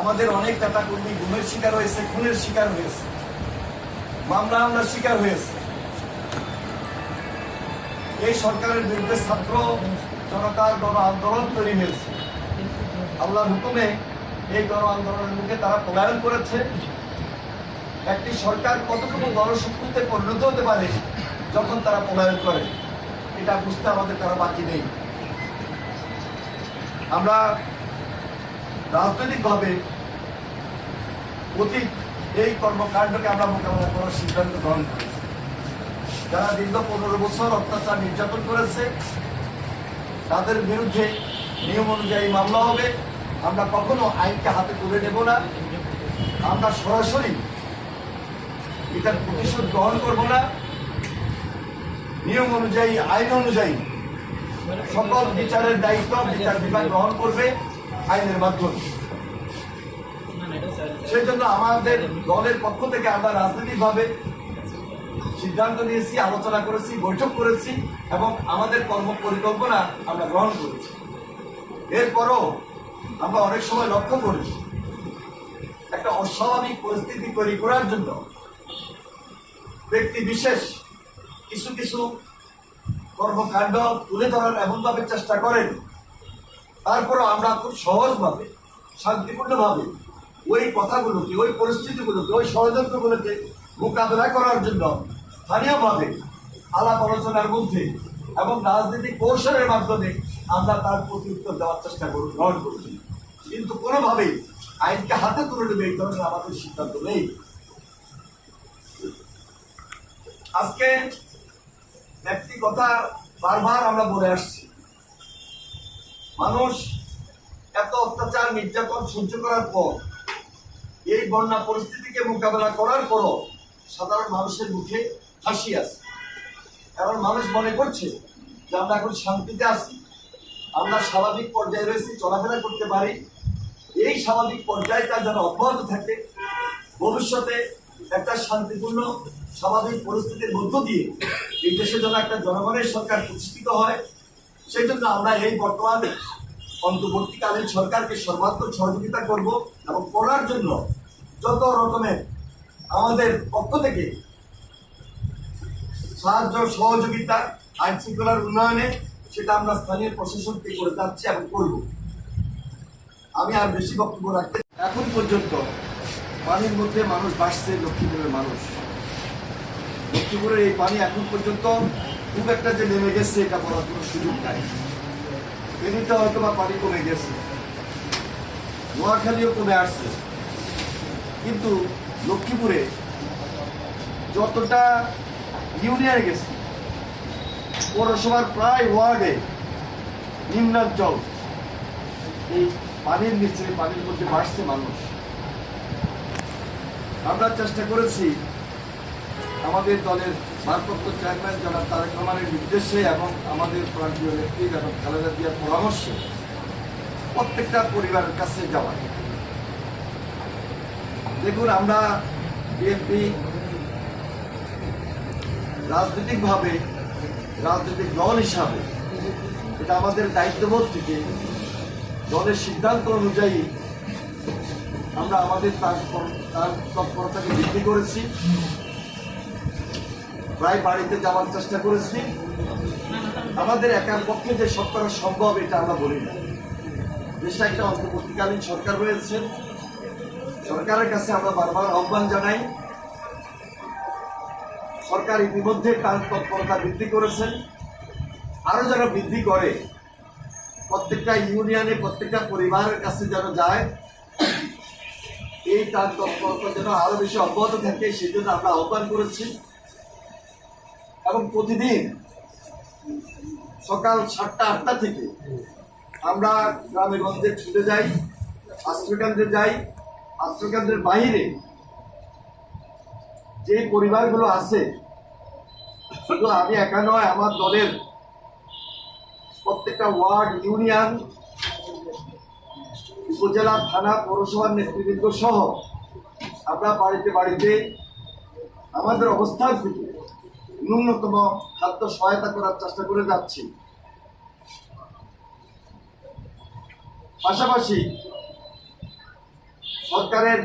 আমাদের অনেক নেতা কর্মী গুমের শিকার হয়েছে, খুনের শিকার হয়েছে। মামলা হামলার শিকার হয়েছে। এই সরকারের বিরুদ্ধে ছাত্র জনতার গণ আন্দোলন তৈরি হয়েছে। আল্লাহর হুকুমে এই গণ আন্দোলনের মুখে তারা পলায়ন করেছে। একটি সরকার কতটুকু গণশক্তিতে পরিণত হতে পারে যখন তারা পলায়ন করে, এটা বুঝতে আমাদের তারা বাকি নেই। আমরা রাজনৈতিকভাবে অতীত এই কর্মকাণ্ডকে আমরা মোকাবেলা করার সিদ্ধান্ত গ্রহণ করেছি। যারা দীর্ঘ পনেরো বছর অত্যাচার নির্যাতন করেছে, তাদের বিরুদ্ধে নিয়ম অনুযায়ী মামলা হবে। আমরা কখনো আইনকে হাতে তুলে নেব না। আমরা সরাসরি এটার প্রতিশোধ গ্রহণ করব না। নিয়ম অনুযায়ী, আইন অনুযায়ী সকল বিচারের দায়িত্ব বিচার বিভাগ গ্রহণ করবে। আইনের মাধ্যমে। সেই জন্য আমাদের দলের পক্ষ থেকে আমরা রাজনৈতিকভাবে সিদ্ধান্ত নিয়েছি, আলোচনা করেছি, বৈঠক করেছি এবং আমাদের কর্ম পরিকল্পনা আমরা গ্রহণ করেছি। এরপরও আমরা অনেক সময় লক্ষ্য করি একটা অস্বাভাবিক পরিস্থিতি তৈরি করার জন্য ব্যক্তি বিশেষ কিছু কিছু কর্মকাণ্ড তুলে ধরার এমনভাবে চেষ্টা করেন। তারপরও আমরা খুব সহজভাবে, শান্তিপূর্ণভাবে ওই কথাগুলোকে, ওই পরিস্থিতিগুলোকে, ওই ষড়যন্ত্রগুলোকে মোকাবেলা করার জন্য স্থানীয়ভাবে আলাপ আলোচনার মধ্যে এবং রাজনৈতিক কৌশলের মাধ্যমে আমরা তার প্রতি উত্তর দেওয়ার চেষ্টা করি গ্রহণ করছি। কিন্তু কোনোভাবেই আইনকে হাতে তুলে নেবে এই ধরনের আমাদের সিদ্ধান্ত নেই। আজকে একটি কথা বারবার আমরা বলে আসছি মানুষ এত অত্যাচার, নির্যাতন সহ্য করার পর, এই বন্যা পরিস্থিতিকে মোকাবেলা করার পরও সাধারণ মানুষের মুখে হাসি আছে। কারণ মানুষ মনে করছে যে আমরা এখন শান্তিতে আছি, আমরা স্বাভাবিক পর্যায়ে রয়েছি, চলাফেরা করতে পারি। এই স্বাভাবিক পর্যায়ে পর্যায়টা যেন অব্যাহত থাকে, ভবিষ্যতে একটা শান্তিপূর্ণ, স্বাভাবিক পরিস্থিতির মধ্য দিয়ে এই দেশে যেন একটা জনগণের সরকার প্রতিষ্ঠিত হয়। সেই জন্য আমরা এই বর্তমান অন্তর্বর্তীকালীন সরকারকে সর্বাত্মক সহযোগিতা করব এবং করার জন্য যত রকমের আমাদের পক্ষ থেকে সাহায্য, সহযোগিতা, আইন শৃঙ্খলার উন্নয়নে সেটা আমরা স্থানীয় প্রশাসনকে করে যাচ্ছি এবং করব। আমি আর বেশি বক্তব্য রাখতে এখন পর্যন্ত পানির মধ্যে মানুষ বাসছে লক্ষ্মীপুরের মানুষ। লক্ষ্মীপুরের এই পানি এখন পর্যন্ত খুব একটা যে নেমে গেছে, এটা বলার কোনো সুযোগ নাই। ফেনীতে হয়তো বা পানি কমে গেছে। নোয়াখালীও কমে আসছে। কিন্তু লক্ষ্মীপুরে যতটা ইউনিয়নে গেছে, পৌরসভার প্রায় ওয়ার্ডে নিম্নাঞ্চল, এই পানির নিচে, পানির মধ্যে বাড়ছে মানুষ। আমরা চেষ্টা করেছি আমাদের দলের ভারপ্রাপ্ত চেয়ারম্যান জনাব তারেক রহমানের নির্দেশে এবং আমাদের প্রান্তীয় নেত্রী জনাব খালেদা জিয়ার পরামর্শে প্রত্যেকটা পরিবারের কাছে যাওয়া। দেখুন, আমরা বিএনপি রাজনৈতিকভাবে, রাজনৈতিক দল হিসাবে এটা আমাদের দায়িত্ববোধ থেকে দলের সিদ্ধান্ত অনুযায়ী আমরা আমাদের তার তৎপরতাকে বৃদ্ধি করেছি। প্রায় বাড়িতে যাওয়ার চেষ্টা করেছি। আমাদের একার পক্ষে যে সব করা সম্ভব, এটা আমরা বলি না। দেশে একটা অন্তর্বর্তীকালীন সরকার রয়েছে। সরকারের কাছে আমরা বারবার আহ্বান জানাই। সরকার ইতিমধ্যে তার তৎপরতা বৃদ্ধি করেছেন। আরও যেন বৃদ্ধি করে, প্রত্যেকটা ইউনিয়নে, প্রত্যেকটা পরিবারের কাছে যেন যায়, এই তার তৎপরতা যেন আরও বেশি অব্যাহত থাকে সেজন্য আমরা আহ্বান করেছি। এবং প্রতিদিন সকাল সাতটা, আটটা থেকে আমরা গ্রামে গঞ্জে ছুটে যাই, আশ্রয়কেন্দ্রে যাই। আশ্রয়কেন্দ্রের বাইরে যে পরিবারগুলো আছে শুধু আমি একা নয়, আমার দলের প্রত্যেকটা ওয়ার্ড, ইউনিয়ন, উপজেলা, থানা, পৌরসভার নেতৃবৃন্দ সহ আমরা বাড়িতে বাড়িতে আমাদের অবস্থান থেকে ন্যূনতম খাদ্য সহায়তা করার চেষ্টা করে যাচ্ছি। পাশাপাশি সরকারের